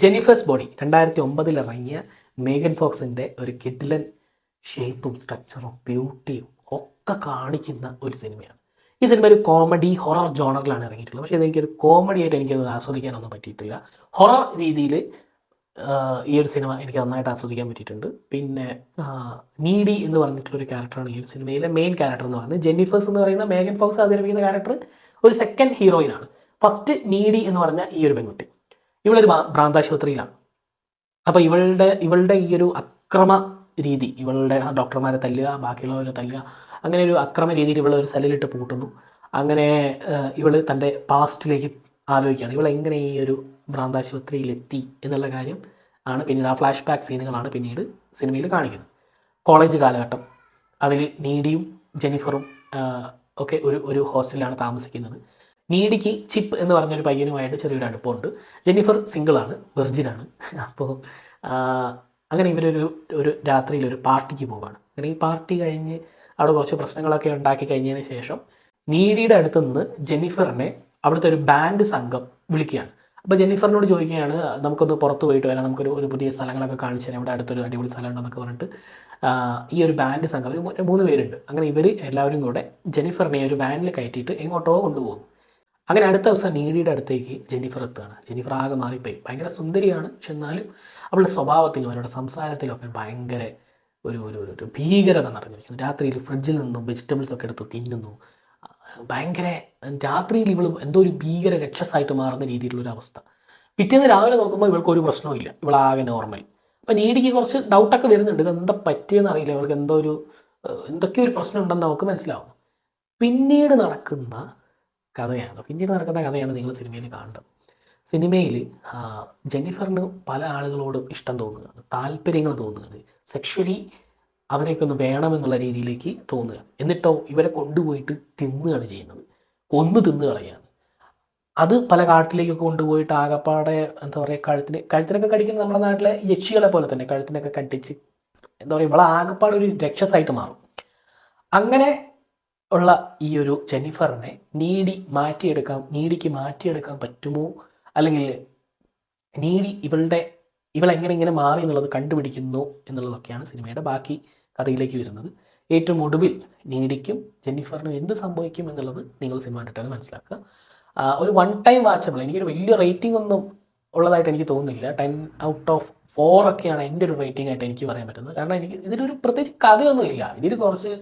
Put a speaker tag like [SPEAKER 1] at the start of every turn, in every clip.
[SPEAKER 1] ജെനിഫേഴ്സ് body രണ്ടായിരത്തി ഒമ്പതിൽ ഇറങ്ങിയ മേഗൻ ഫോക്സിന്റെ ഒരു കിഡിലൻ ഷേപ്പും സ്ട്രക്ചറും ബ്യൂട്ടിയും ഒക്കെ കാണിക്കുന്ന ഒരു സിനിമയാണ്. ഈ സിനിമ ഒരു കോമഡി ഹൊറർ ജോണറിലാണ് ഇറങ്ങിയിട്ടുള്ളത്. പക്ഷേ ഇതെനിക്കൊരു കോമഡി ആയിട്ട് എനിക്കത് ആസ്വദിക്കാനൊന്നും പറ്റിയിട്ടില്ല. ഹൊറർ രീതിയിൽ ഈ ഒരു സിനിമ എനിക്ക് നന്നായിട്ട് ആസ്വദിക്കാൻ പറ്റിയിട്ടുണ്ട്. പിന്നെ നീഡി എന്ന് പറഞ്ഞിട്ടുള്ള ഒരു ക്യാരക്ടറാണ് ഈ ഒരു സിനിമയിലെ മെയിൻ ക്യാരക്ടർ എന്ന് പറയുന്നത്. ജെന്നിഫേഴ്സ് എന്ന് പറയുന്ന മേഗൻ ഫോക്സ് അവതരിപ്പിക്കുന്ന ക്യാരക്ടർ ഒരു സെക്കൻഡ് ഹീറോയിനാണ് ഫസ്റ്റ് നീഡി എന്ന് പറഞ്ഞ ഈ ഒരു പെൺകുട്ടി. ഇവളൊരു ഭ്രാ- ഭ്രാന്താശുപത്രിയിലാണ്. അപ്പോൾ ഇവളുടെ ഇവളുടെ ഈ ഒരു അക്രമ രീതി ഇവളുടെ ഡോക്ടർമാരെ തല്ലുക ബാക്കിയുള്ളവരെ തല്ലുക അങ്ങനെ ഒരു അക്രമ രീതിയിൽ ഇവൾ ഒരു സെല്ലിലിട്ട് പൂട്ടുന്നു. അങ്ങനെ ഇവൾ തന്റെ പാസ്റ്റിലേക്ക് ആലോചിക്കുകയാണ്. ഇവൾ എങ്ങനെ ഈ ഒരു ഭ്രാന്താശുപത്രിയിലെത്തി എന്നുള്ള കാര്യം ആണ് പിന്നീട് ആ ഫ്ലാഷ് ബാക്ക് സീനുകളാണ് പിന്നീട് സിനിമയിൽ കാണിക്കുന്നത്. കോളേജ് കാലഘട്ടം. അതിൽ നീഡിയും ജെനിഫറും ഒക്കെ ഒരു ഒരു ഹോസ്റ്റലിലാണ് താമസിക്കുന്നത്. നീഡിക്ക് ചിപ്പ് എന്ന് പറഞ്ഞൊരു പയ്യനുമായിട്ട് ചെറിയൊരു അടുപ്പമുണ്ട്. ജെന്നിഫർ സിംഗിളാണ് വെർജിനാണ്. അപ്പോൾ അങ്ങനെ ഇവരൊരു ഒരു രാത്രിയിൽ ഒരു പാർട്ടിക്ക് പോവാണ്. അങ്ങനെ ഈ പാർട്ടി കഴിഞ്ഞ് അവിടെ കുറച്ച് പ്രശ്നങ്ങളൊക്കെ ഉണ്ടാക്കി കഴിഞ്ഞതിന് ശേഷം നീഡിയുടെ അടുത്ത് നിന്ന് ജെന്നിഫറിനെ അവിടുത്തെ ഒരു ബാൻഡ് സംഘം വിളിക്കുകയാണ്. അപ്പോൾ ജെന്നിഫറിനോട് ചോദിക്കുകയാണ് നമുക്കൊന്ന് പുറത്ത് പോയിട്ട് വരാം. നമുക്കൊരു ഒരു പുതിയ സ്ഥലങ്ങളൊക്കെ കാണിച്ചു തരാം. ഇവിടെ അടുത്തൊരു അടിപൊളി സ്ഥലം ഉണ്ടെന്നൊക്കെ പറഞ്ഞിട്ട് ഈ ഒരു ബാൻഡ് സംഘം ഒരു മൂന്ന് പേരുണ്ട്. അങ്ങനെ ഇവർ എല്ലാവരും കൂടെ ജെന്നിഫറിനെ ഒരു വാനിൽ കയറ്റിയിട്ട് എങ്ങോട്ടോ കൊണ്ടുപോകും. അങ്ങനെ അടുത്ത ദിവസം നീഡിയുടെ അടുത്തേക്ക് ജെന്നിഫർ എത്തുകയാണ്. ജെന്നിഫർ ആകെ മാറിപ്പോയി. ഭയങ്കര സുന്ദരിയാണ്. പക്ഷെ എന്നാലും അവളുടെ സ്വഭാവത്തിലും അവരുടെ സംസാരത്തിലൊക്കെ ഭയങ്കര ഒരു ഒരു ഒരു- ഭീകരത നിറഞ്ഞിരിക്കുന്നു. രാത്രിയിൽ ഫ്രിഡ്ജിൽ നിന്നും വെജിറ്റബിൾസ് ഒക്കെ എടുത്ത് തിന്നുന്നു. ഭയങ്കര രാത്രിയിൽ ഇവൾ എന്തോ ഒരു ഭീകര രക്ഷസായിട്ട് മാറുന്ന രീതിയിലുള്ള ഒരു അവസ്ഥ. പിറ്റേന്ന് രാവിലെ നോക്കുമ്പോൾ ഇവൾക്ക് ഒരു പ്രശ്നവുമില്ല ഇവളാകെ നോർമൽ അപ്പം നീഡിക്ക് കുറച്ച് ഡൗട്ടൊക്കെ വരുന്നുണ്ട്. ഇത് എന്താ പറ്റിയെന്ന് അറിയില്ല. ഇവൾക്ക് എന്തോ ഒരു എന്തൊക്കെ ഒരു പ്രശ്നം ഉണ്ടെന്ന് നമുക്ക് മനസ്സിലാവും പിന്നീട് നടക്കുന്ന കഥയാണ്. പിന്നീട് നടക്കുന്ന കഥയാണ് നിങ്ങൾ സിനിമയിൽ കാണേണ്ടത് സിനിമയിൽ ജെന്നിഫറിന് പല ആളുകളോടും ഇഷ്ടം തോന്നുകയാണ് താല്പര്യങ്ങൾ തോന്നുകയാണ് സെക്ഷലി അവരെയൊക്കെ ഒന്ന് വേണമെന്നുള്ള രീതിയിലേക്ക് തോന്നുക എന്നിട്ടോ ഇവരെ കൊണ്ടുപോയിട്ട് തിന്നുകയാണ് ചെയ്യുന്നത്. കൊന്നു തിന്നു കളയാണ് അത് പല കാട്ടിലേക്കൊക്കെ കൊണ്ടുപോയിട്ട് ആകപ്പാടെ എന്താ പറയുക കഴുത്തിന് കഴുത്തിനൊക്കെ കടിക്കുന്ന നമ്മുടെ നാട്ടിലെ യക്ഷികളെ പോലെ തന്നെ കഴുത്തിനൊക്കെ കടിച്ച് എന്താ പറയുക ഇവളെ ആകപ്പാടെ ഒരു രക്ഷസായിട്ട് മാറും. അങ്ങനെ ഉള്ള ഈ ഒരു ജെന്നിഫറിനെ നീഡി മാറ്റിയെടുക്കാം നീഡിക്ക് മാറ്റിയെടുക്കാൻ പറ്റുമോ? അല്ലെങ്കിൽ നീഡി ഇവളുടെ ഇവളെങ്ങനെ ഇങ്ങനെ മാറി എന്നുള്ളത് കണ്ടുപിടിക്കുന്നു എന്നുള്ളതൊക്കെയാണ് സിനിമയുടെ ബാക്കി കഥയിലേക്ക് വരുന്നത്. ഏറ്റവും ഒടുവിൽ നീടിക്കും ജെന്നിഫറിനും എന്ത് സംഭവിക്കും എന്നുള്ളത് നിങ്ങൾ സിനിമ കണ്ടിട്ടാണ് മനസ്സിലാക്കുക. ഒരു വൺ ടൈം വാച്ചബിൾ എനിക്കൊരു വലിയ റേറ്റിംഗ് ഒന്നും ഉള്ളതായിട്ട് എനിക്ക് തോന്നുന്നില്ല. ടെൻ ഔട്ട് ഓഫ് ഫോർ ഒക്കെയാണ് എന്റെ ഒരു റേറ്റിംഗ് ആയിട്ട് എനിക്ക് പറയാൻ പറ്റുന്നത്. കാരണം എനിക്ക് ഇതിലൊരു പ്രത്യേകിച്ച് കഥയൊന്നും ഇല്ല. ഇതിൽ കുറച്ച്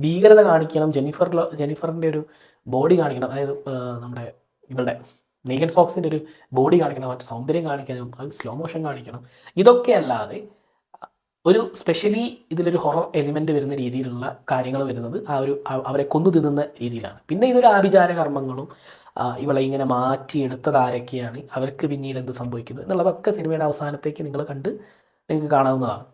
[SPEAKER 1] ഭീകരത കാണിക്കണം. ജെനിഫർ ജെനിഫറിന്റെ ഒരു ബോഡി കാണിക്കണം. അതായത് നമ്മുടെ ഇവളുടെ നീഗൻ ഫോക്സിന്റെ ഒരു ബോഡി കാണിക്കണം. മറ്റു സൗന്ദര്യം കാണിക്കണം. അത് സ്ലോ മോഷൻ കാണിക്കണം. ഇതൊക്കെ അല്ലാതെ ഒരു സ്പെഷ്യലി ഇതിലൊരു ഹൊറർ എലിമെന്റ് വരുന്ന രീതിയിലുള്ള കാര്യങ്ങൾ വരുന്നത് ആ ഒരു അവരെ കൊന്നു തിന്നുന്ന രീതിയിലാണ്. പിന്നെ ഇതൊരു ആഭിചാര കർമ്മങ്ങളും ഇവളെ ഇങ്ങനെ മാറ്റിയെടുത്തത് ആരൊക്കെയാണ്? അവർക്ക് പിന്നീട് എന്ത് സംഭവിക്കുന്നത് എന്നുള്ളതൊക്കെ സിനിമയുടെ അവസാനത്തേക്ക് നിങ്ങൾ കണ്ട് നിങ്ങൾക്ക് കാണാവുന്നതാണ്.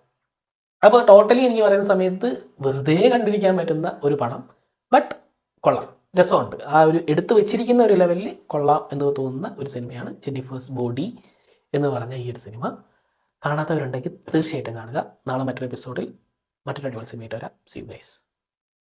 [SPEAKER 1] അപ്പോൾ ടോട്ടലി എനിക്ക് പറയുന്ന സമയത്ത് വെറുതെ കണ്ടിരിക്കാൻ പറ്റുന്ന ഒരു പടം ബട്ട് കൊള്ളാം. രസമുണ്ട്. ആ ഒരു എടുത്തു വെച്ചിരിക്കുന്ന ഒരു ലെവലിൽ കൊള്ളാം എന്ന് തോന്നുന്ന ഒരു സിനിമയാണ് ജെന്നിഫേഴ്സ് ബോഡി എന്ന് പറഞ്ഞ ഈ ഒരു സിനിമ. കാണാത്തവരുണ്ടെങ്കിൽ തീർച്ചയായിട്ടും കാണുക. നാളെ മറ്റൊരു എപ്പിസോഡിൽ മറ്റൊരു അടിപൊളി സിനിമയായിട്ട് വരാം. See guys